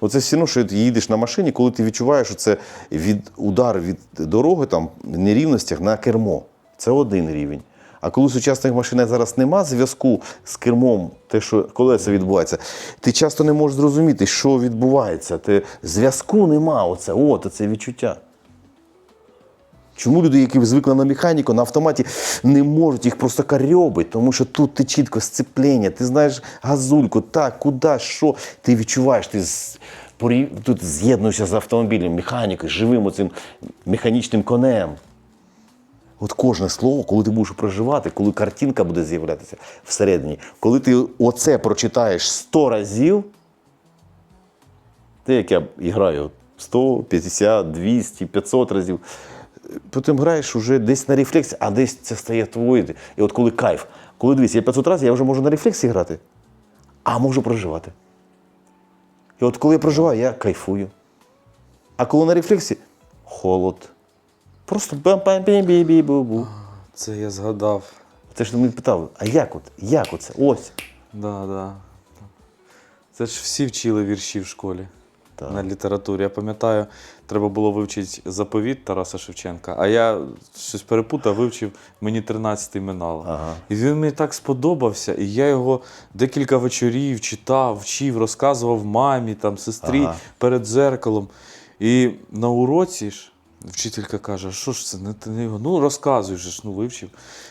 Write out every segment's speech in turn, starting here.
Оце все одно, що ти їдеш на машині, коли ти відчуваєш, що це від удар від дороги, там нерівностях на кермо. Це один рівень. А коли сучасних машинах зараз нема зв'язку з кермом, те, що колеса відбувається, ти часто не можеш зрозуміти, що відбувається. Ти, зв'язку нема. Оце, от, це відчуття. Чому люди, які звикли на механіку, на автоматі не можуть їх просто карьобить, тому що тут ти чітко сцеплення, ти знаєш газульку, так, куди, що, ти відчуваєш, ти тут з'єднуєшся з автомобілем, механікою, живим оцим механічним конем. От кожне слово, коли ти будеш проживати, коли картинка буде з'являтися всередині, коли ти оце прочитаєш 100 разів, те, як я граю 100, 50, 200, 500 разів. Потім граєш уже десь на рефлексі, а десь це стає твоє. І от коли кайф, коли дивись, я 500 разів, я вже можу на рефлексі грати, а можу проживати. І от коли я проживаю, я кайфую. А коли на рефлексі холод. Просто бам бам бі бі бі бу бу Це я згадав. Це ж ти мене питав, а як от? Як оце? Ось. Да, да. Це ж всі вчили вірші в школі Так. на літературі. Я пам'ятаю, треба було вивчити заповіт Тараса Шевченка, а я щось перепутав, вивчив мені 13-й минало. Ага. І він мені так сподобався, і я його декілька вечорів читав, вчив, розказував мамі, там, сестрі Ага. перед дзеркалом. І на уроці ж вчителька каже: що ж це? Не, ти не його? Ну, розказуй же ж, ну вивчив.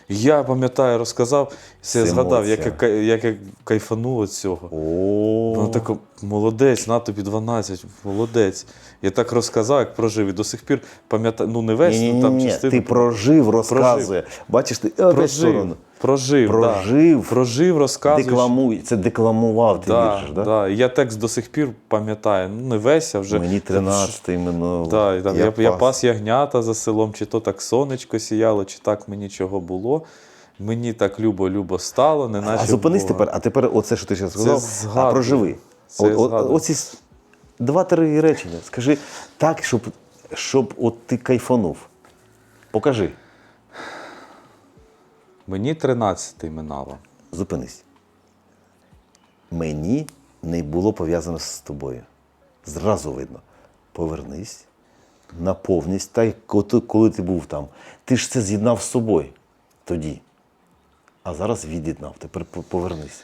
Я пам'ятаю, розказав, все я згадав, як, я як я кайфанув від цього. О, Вона така, молодець, на тобі 12, молодець. Я так розказав, як прожив. І до сих пір пам'ятаю, ну не весь, ні, ну там частину. ти прожив, розказує. Бачиш, ти опять прожив, сторону. прожив, Прожив. Да. прожив, розказуєш. Декламуй, це декламував ти Да, вірш, да? да. І Я текст до сих пір пам'ятаю. Ну, не весь, а вже. Мені 13 минуло. Да, і там, я, я, пас. пас ягнята за селом, чи то так сонечко сіяло, чи так мені чого було. Мені так любо-любо стало, не наче А зупинись Бога. тепер, а тепер оце, що ти зараз сказав, а проживи. Це О- о- Оці два-три речення. Скажи так, щоб, щоб от ти кайфанув. Покажи. Мені 13 минало. Зупинись. Мені не було пов'язано з тобою. Зразу видно. Повернись, наповнись, так, коли ти був там. Ти ж це з'єднав з собою тоді. А зараз від'єднав. Тепер по- повернись.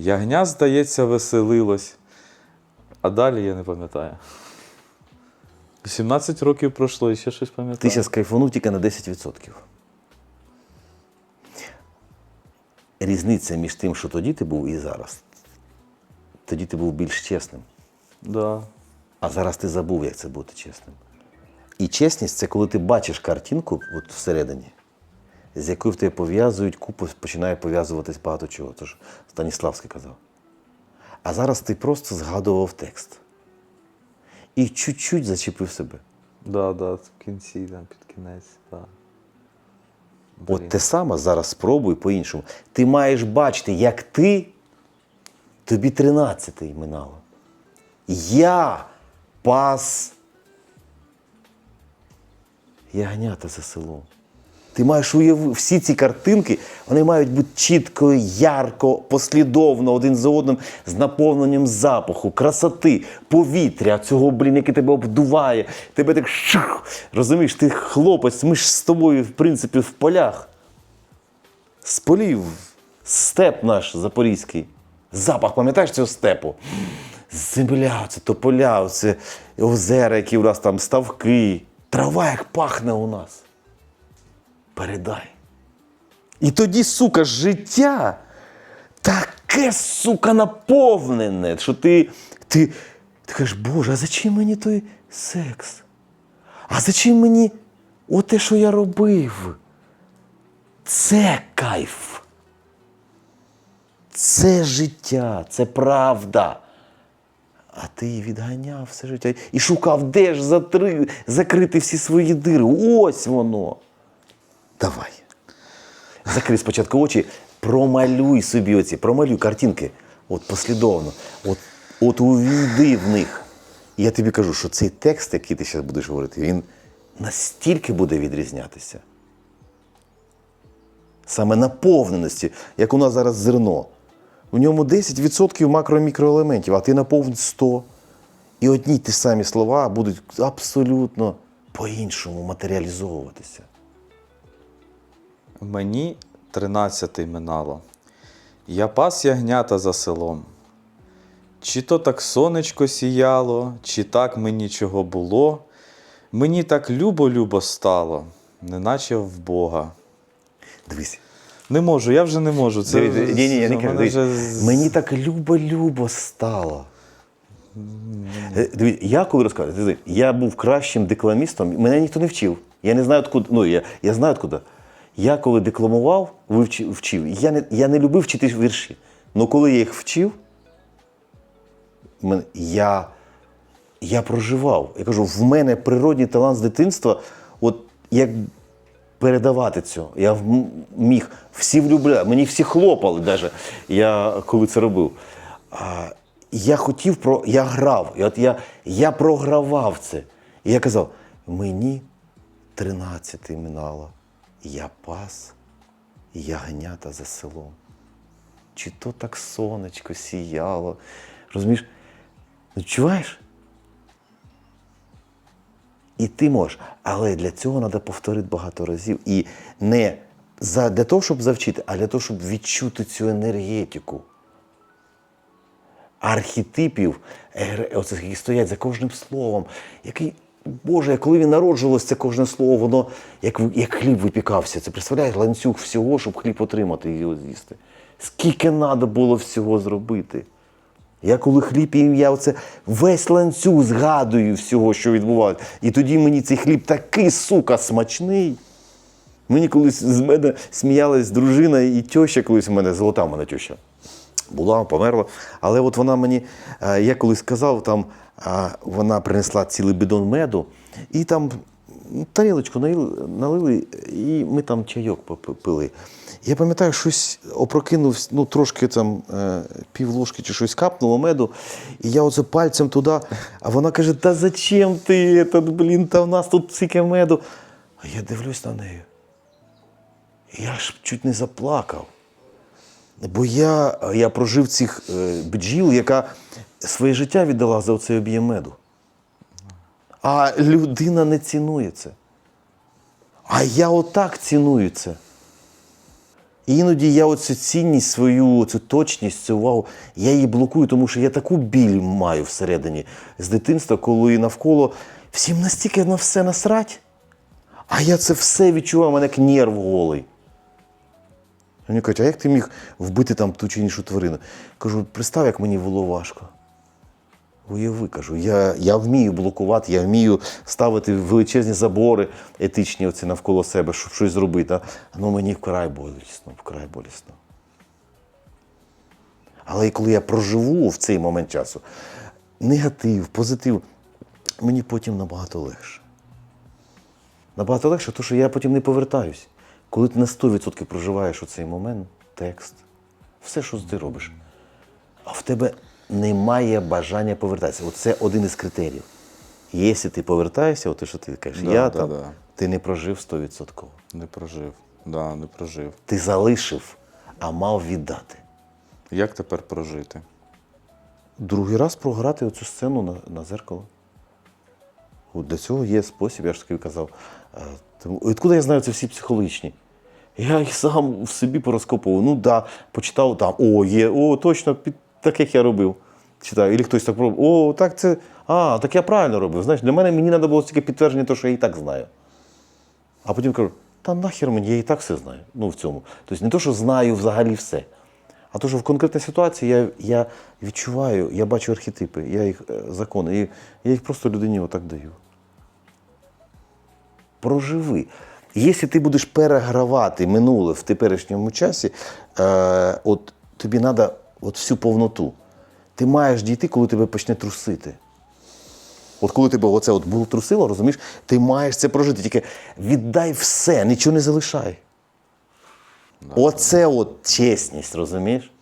Ягня, здається, веселилось. А далі я не пам'ятаю. 17 років пройшло і ще щось пам'ятаю. Ти зараз кайфанув тільки на 10%. Різниця між тим, що тоді ти був і зараз. Тоді ти був більш чесним. Да. А зараз ти забув, як це бути чесним. І чесність це коли ти бачиш картинку от всередині, з якою в тебе пов'язують купу, починає пов'язуватись багато чого. Тож Станіславський казав. А зараз ти просто згадував текст. І чуть-чуть зачепив себе. Да, да, в кінці, там, під кінець. Да. От те саме зараз спробуй по-іншому. Ти маєш бачити, як ти, тобі 13-й минало. Я пас ягнята за селом. Ти маєш уявити, всі ці картинки, вони мають бути чітко, ярко, послідовно, один за одним, з наповненням запаху, красоти, повітря, цього, блін, яке тебе обдуває, тебе так шух, розумієш, ти хлопець, ми ж з тобою, в принципі, в полях. З полів, степ наш запорізький. Запах, пам'ятаєш цього степу? Земля, це тополя, це озера, які у нас там, ставки. Трава як пахне у нас. Передай. І тоді, сука, життя таке, сука, наповнене, що ти, ти, ти кажеш, Боже, а зачем мені той секс? А зачем мені оте, що я робив? Це кайф. Це життя, це правда. А ти відганяв все життя і шукав, де ж затри... закрити всі свої дири. Ось воно. Давай. Закрий спочатку очі, промалюй собі оці, промалюй картинки. От послідовно. От, от увійди в них. І я тобі кажу, що цей текст, який ти зараз будеш говорити, він настільки буде відрізнятися. Саме наповненості, як у нас зараз зерно. В ньому 10% макро-мікроелементів, а ти наповнив 100. І одні ті самі слова будуть абсолютно по-іншому матеріалізовуватися. Мені тринадцятий минало. Я пас ягнята за селом. Чи то так сонечко сіяло, чи так мені чого було. Мені так любо-любо стало, неначе в Бога. Дивись. Не можу, я вже не можу. Це Ні, ні, ні, я не кажу. вже Мені так любо-любо стало. Е, Дивись, я коли розказую, я був кращим декламістом, мене ніхто не вчив. Я не знаю, откуда. Ну, я, я знаю откуда. Я коли декламував, вивчив, вчив, я не, я не любив вчити вірші. Але коли я їх вчив, я, я проживав. Я кажу, в мене природній талант з дитинства, от як передавати цього. Я міг всі влюбляли, мені всі хлопали, даже, я коли це робив. А, я хотів про. Я грав. І от я, я програвав це. І я казав: мені 13 минало, я пас ягнята за селом. Чи то так сонечко сіяло. Розумієш? Ну, Чуваєш? І ти можеш. Але для цього треба повторити багато разів. І не за, для того, щоб завчити, а для того, щоб відчути цю енергетику архетипів, егре- оцих, які стоять за кожним словом. Який, Боже, коли він народжувалося, це кожне слово, воно як, як хліб випікався. Це представляєш ланцюг всього, щоб хліб отримати і його з'їсти. Скільки треба було всього зробити. Я коли хліб їм, я оце весь ланцюг згадую всього, що відбувалося. І тоді мені цей хліб такий, сука, смачний. Мені колись з мене сміялась дружина і тьоща колись у мене, золота в мене тьоща. Була, померла. Але от вона мені, е, я колись сказав, там е, вона принесла цілий бидон меду, і там тарілочку налили, і ми там чайок попи- пили. Я пам'ятаю, щось опрокинувся, ну трошки там е, півложки чи щось капнуло меду, і я оце пальцем туди, а вона каже: Та зачем ти? Этот, блін, та в нас тут стільки меду. А я дивлюсь на неї. Я ж чуть не заплакав. Бо я, я прожив цих е, бджіл, яка своє життя віддала за оцей об'єм меду. А людина не цінує це. А я отак ціную це. І іноді я оцю цінність свою, цю точність, цю увагу, я її блокую, тому що я таку біль маю всередині з дитинства, коли навколо всім настільки на все насрать, а я це все відчуваю, у мене як нерв голий. Мені кажуть, а як ти міг вбити там ту чи іншу тварину? Кажу, представ, як мені було важко. Уяви, кажу, я, я вмію блокувати, я вмію ставити величезні забори етичні оці навколо себе, щоб щось зробити. Ну мені вкрай болісно, вкрай болісно. Але і коли я проживу в цей момент часу, негатив, позитив, мені потім набагато легше. Набагато легше, тому що я потім не повертаюсь. Коли ти на 100% проживаєш у цей момент, текст, все, що ти робиш, а в тебе немає бажання повертатися. Оце один із критеріїв. Якщо ти повертаєшся, от те, що ти кажеш, Да, я да, там, да. ти не прожив 100%. Не прожив. Да, не прожив. Ти залишив, а мав віддати. Як тепер прожити? Другий раз програти оцю сцену на, на зеркало. От для цього є спосіб, я ж тобі казав. Тому, відкуди я знаю це всі психологічні? Я їх сам в собі порозкопував. Ну да, почитав там, о, є, о, точно, під, так як я робив. Читаю, і хтось так пробував, о, так це. А, так я правильно робив. Знаєш, для мене мені треба було тільки підтвердження того, що я і так знаю. А потім кажу, та нахер мені, я і так все знаю. Ну, в цьому. Тобто не то, що знаю взагалі все. А то, що в конкретній ситуації я, я відчуваю, я бачу архетипи, я їх е, закони, і я їх просто людині отак даю. Проживи. Якщо ти будеш перегравати минуле в теперішньому часі, е, от тобі треба от всю повноту. ти маєш дійти, коли тебе почне трусити. От коли тебе оце от було трусило, розумієш, ти маєш це прожити. Тільки віддай все, нічого не залишай. Оце от чесність, розумієш?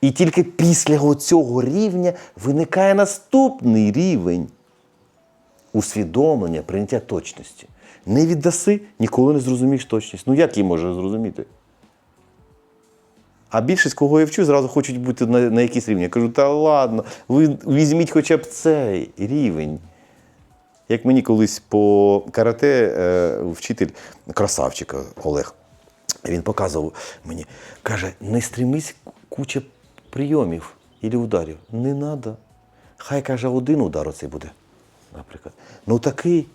І тільки після цього рівня виникає наступний рівень усвідомлення, прийняття точності. Не віддаси, ніколи не зрозумієш точність. Ну як її може зрозуміти? А більшість, кого я вчу, зразу хочуть бути на, на якийсь рівні. Я кажу, та ладно, ви візьміть хоча б цей рівень. Як мені колись по карате е, вчитель красавчик Олег, він показував мені, каже, не стремись куча прийомів або ударів. Не треба. Хай каже, один удар оцей буде, наприклад. Ну такий,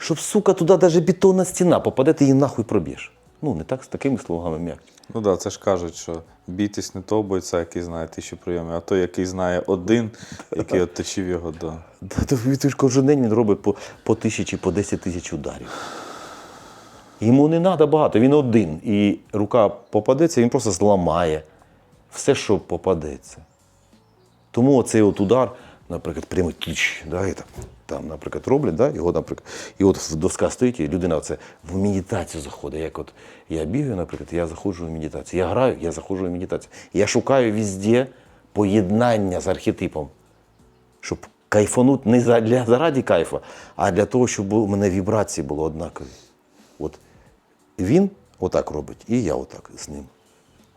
щоб, сука, туди навіть бетонна стіна попаде, ти її нахуй проб'єш. Ну, не так з такими словами м'якче. Ну так, да, це ж кажуть, що бійтесь не того бойця, який знає тисячу прийомів, а той, який знає один, який отточив його до. Він ж кожен день він робить по, по тисячі, по 10 тисяч ударів. Йому не треба багато, він один. І рука попадеться, він просто зламає все, що попадеться. Тому оцей от удар, наприклад, прямий тич, да, і там, там, наприклад, роблять, да, його, наприклад, і от доска стоїть, і людина це в медитацію заходить. Як от я бігаю, наприклад, я заходжу в медитацію. Я граю, я заходжу в медитацію. Я шукаю везде поєднання з архетипом щоб кайфанути не для, заради кайфа, а для того, щоб у мене вібрації були однакові. От він отак робить, і я отак з ним.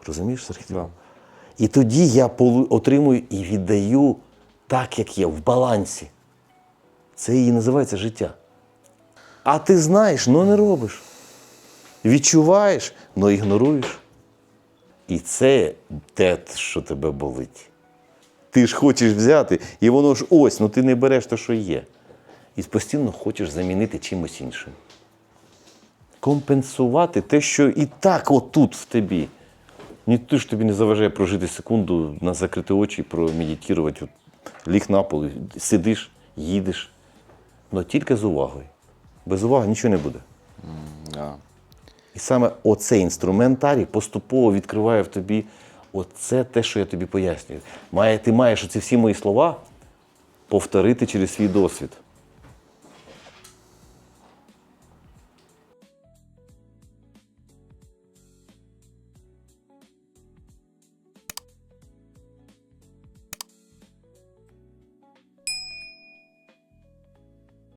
Розумієш, з архітектором? І тоді я отримую і віддаю так, як є, в балансі. Це і називається життя. А ти знаєш, але не робиш. Відчуваєш, але ігноруєш. І це те, що тебе болить. Ти ж хочеш взяти, і воно ж ось, ну ти не береш те, що є. І постійно хочеш замінити чимось іншим. Компенсувати те, що і так отут в тобі. Ніхто ж тобі не заважає прожити секунду на закрити очі, промедитувати. Ліг на пол, сидиш, їдеш. Але тільки з увагою. Без уваги нічого не буде. Yeah. І саме оцей інструментарій поступово відкриває в тобі оце те, що я тобі пояснюю. Має, ти маєш оці всі мої слова повторити через свій досвід.